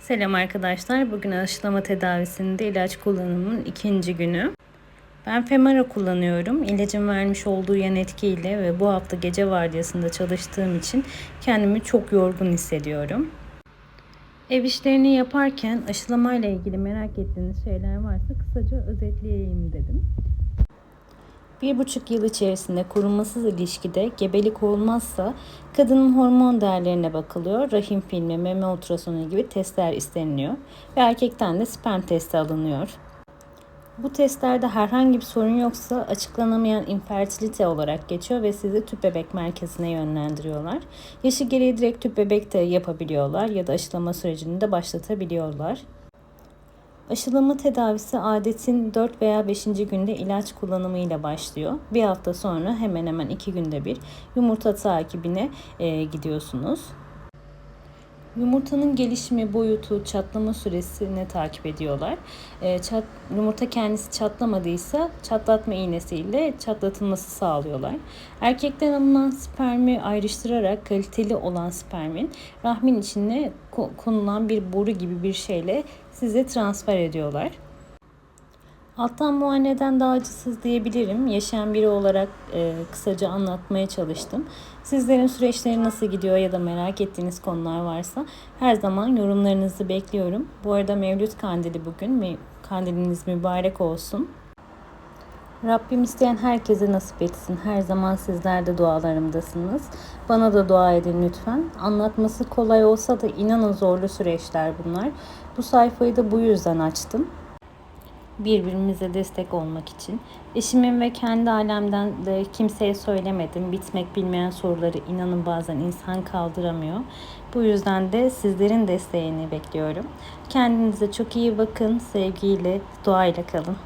Selam arkadaşlar. Bugün aşılama tedavisinde ilaç kullanımının ikinci günü. Ben Femara kullanıyorum. İlacın vermiş olduğu yan etkiyle ve bu hafta gece vardiyasında çalıştığım için kendimi çok yorgun hissediyorum. Ev işlerini yaparken aşılamayla ilgili merak ettiğiniz şeyler varsa kısaca özetleyeyim dedim. Bir buçuk yıl içerisinde korunmasız ilişkide gebelik olmazsa kadının hormon değerlerine bakılıyor. Rahim filmi, meme ultrasonu gibi testler isteniliyor. Ve erkekten de sperm testi alınıyor. Bu testlerde herhangi bir sorun yoksa açıklanamayan infertilite olarak geçiyor ve sizi tüp bebek merkezine yönlendiriyorlar. Yaşı gereği direkt tüp bebek de yapabiliyorlar ya da aşılama sürecini de başlatabiliyorlar. Aşılama tedavisi adetin 4 veya 5. günde ilaç kullanımıyla başlıyor. Bir hafta sonra hemen hemen 2 günde bir yumurta takibine e, gidiyorsunuz. Yumurtanın gelişimi, boyutu, çatlama süresini takip ediyorlar. E, çat, yumurta kendisi çatlamadıysa çatlatma iğnesiyle çatlatılması sağlıyorlar. Erkekten alınan spermi ayrıştırarak kaliteli olan spermin rahmin içine konulan bir boru gibi bir şeyle size transfer ediyorlar. Alttan muayeneden daha acısız diyebilirim. Yaşayan biri olarak e, kısaca anlatmaya çalıştım. Sizlerin süreçleri nasıl gidiyor ya da merak ettiğiniz konular varsa her zaman yorumlarınızı bekliyorum. Bu arada Mevlüt Kandili bugün. Kandiliniz mübarek olsun. Rabbim isteyen herkese nasip etsin. Her zaman sizler de dualarımdasınız. Bana da dua edin lütfen. Anlatması kolay olsa da inanın zorlu süreçler bunlar. Bu sayfayı da bu yüzden açtım birbirimize destek olmak için. Eşimin ve kendi alemden de kimseye söylemedim. Bitmek bilmeyen soruları inanın bazen insan kaldıramıyor. Bu yüzden de sizlerin desteğini bekliyorum. Kendinize çok iyi bakın. Sevgiyle, duayla kalın.